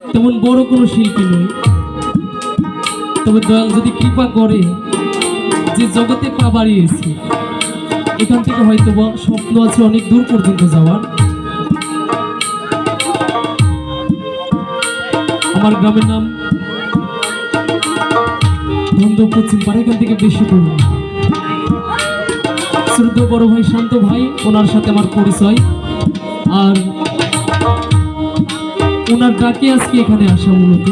তেমন বড় কোনো শিল্পী নই। তবে দয়াল যদি কৃপা করে যে জগতে পা বাড়িয়েছি, এখান থেকে হয়তো বা স্বপ্ন আছে অনেক দূর পর্যন্ত যাওয়ার। আমার গ্রামের নাম ধন্দ পশ্চিম পাড়া এখান থেকে বেশি দূর। শ্রদ্ধ বড় ভাই শান্ত ভাই, ওনার সাথে আমার পরিচয়। আর ওনার ডাকে আজকে এখানে আসা মূলত।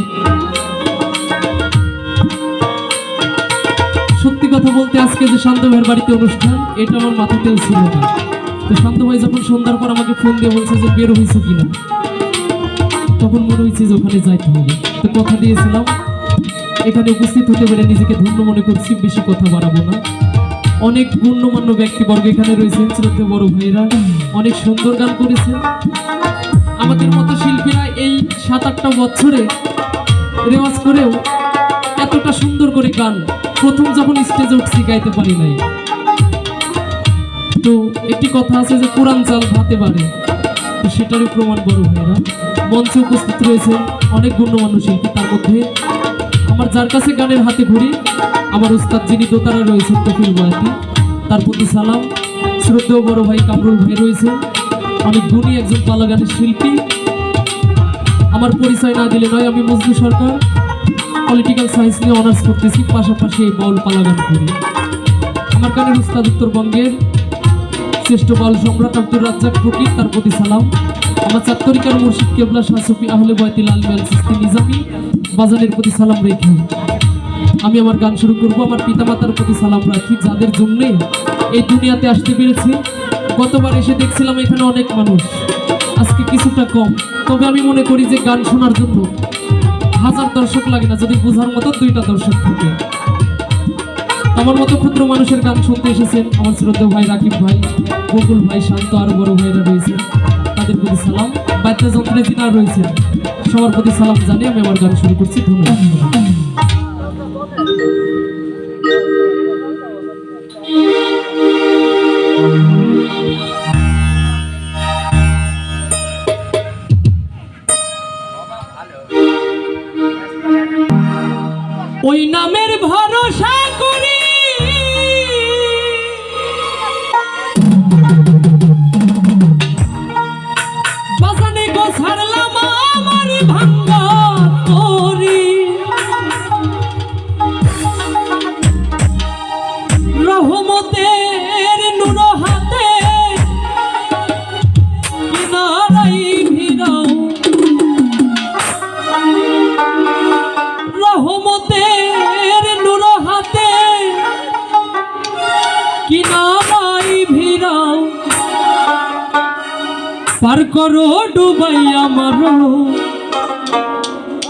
সত্যি কথা বলতে আজকে যে শান্ত ভাইয়ের বাড়িতে অনুষ্ঠান, এটা আমার মাথাতেও ছিল না। তো শান্ত ভাই যখন সন্ধ্যার পর আমাকে ফোন দিয়ে বলছে যে বের হয়েছে কিনা, তখন মনে হয়েছে যে ওখানে যাইতে হবে। তো কথা দিয়েছিলাম, এখানে উপস্থিত হতে পেরে নিজেকে ধন্য মনে করছি, বেশি কথা বাড়াবো না। অনেক গণ্যমান্য ব্যক্তিবর্গ এখানে রয়েছেন শ্রদ্ধে বড় ভাইরা অনেক সুন্দর গান করেছেন। আমাদের মতো শিল্পীরা এই সাত আটটা বছরে রেওয়াজ করেও এতটা সুন্দর করে গান প্রথম যখন স্টেজে উঠছি গাইতে পারি নাই। তো একটি কথা আছে যে কোরআন চাল ভাতে পারে তো সেটারই প্রমাণ বড় ভাইরা। মঞ্চে উপস্থিত রয়েছেন অনেক গণ্যমান্য শিল্পী, তার মধ্যে আমার যার কাছে গানের হাতে ঘুরি আমার উস্তাদ যিনি দোতারা রয়েছেন তফিল বয়াতি তার প্রতি সালাম। শ্রদ্ধেয় বড় ভাই কামরুল ভাই রয়েছেন অনেক গুণী একজন পালা গানের শিল্পী। আমার পরিচয় না দিলে নয়, আমি মজদু সরকার। পলিটিক্যাল সায়েন্স নিয়ে অনার্স করতেছি, পাশাপাশি এই বাউল পালা গান করি। আমার গানের উস্তাদ উত্তরবঙ্গের শ্রেষ্ঠ বাউল সম্রাট আব্দুর রাজ্জাক ফকির, তার প্রতি সালাম। আমার চাত্তরিকার মুর্শিদ কেবলা শাহসফি আহলে বয়তিল আলমিয়াল সিস্তি নিজামি বাজানের প্রতি সালাম রেখে। আমি আমার গান শুরু করব, আমার পিতামাতার প্রতি সালাম রাখি, যাদের জন্যে এই দুনিয়াতে আসতে পেরেছি। গতবার এসে দেখছিলাম এখানে অনেক মানুষ। আজকে কিছুটা কম। তবে আমি মনে করি যে গান শোনার জন্য হাজার দর্শক লাগে না, যদি বোঝার মতো দুইটা দর্শক থাকে। আমার মতো ক্ষুদ্র মানুষের গান শুনতে এসেছেন আমার শ্রদ্ধা ভাই রাকিব ভাই, বকুল ভাই, শান্ত আরও বড় ভাইরা রয়েছেন তাদের প্রতি সালাম। বাদ্যযন্ত্রে যিনারা রয়েছেন, সবার প্রতি সালাম জানিয়ে আমি আমার গান শুরু করছি। ধন্যবাদ। ওই পার করো ডুবাই আমার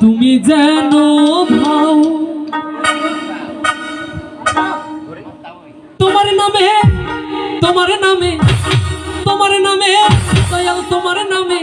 তুমি যেন ভাও। তোমার নামে তোমার নামে তোমার নামে তোমার নামে।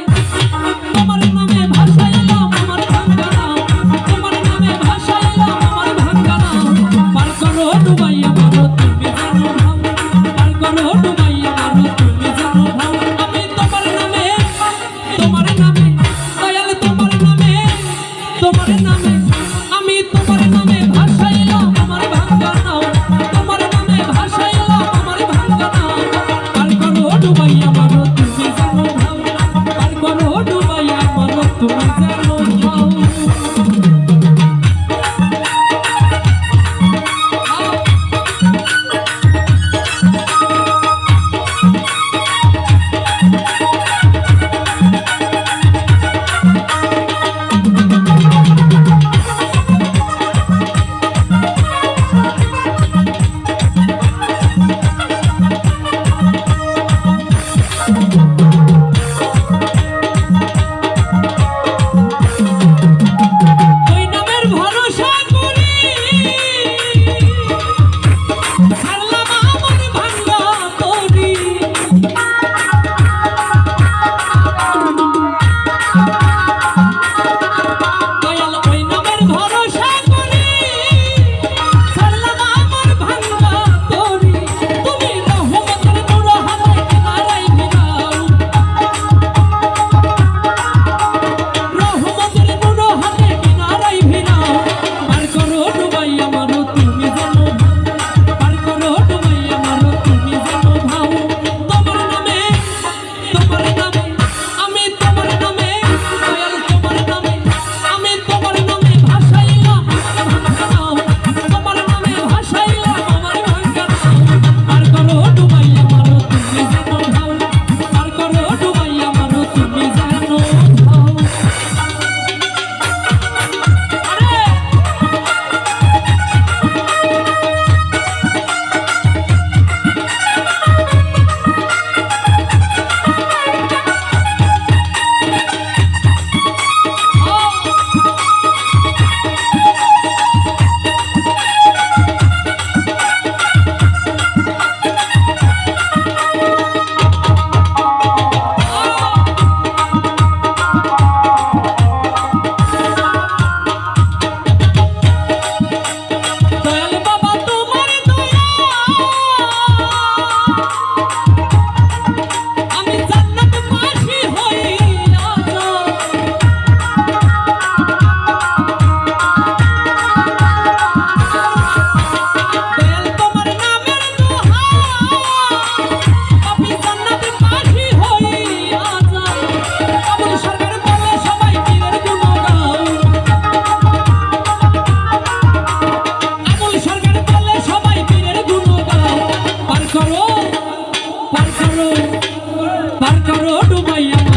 caro do Miami.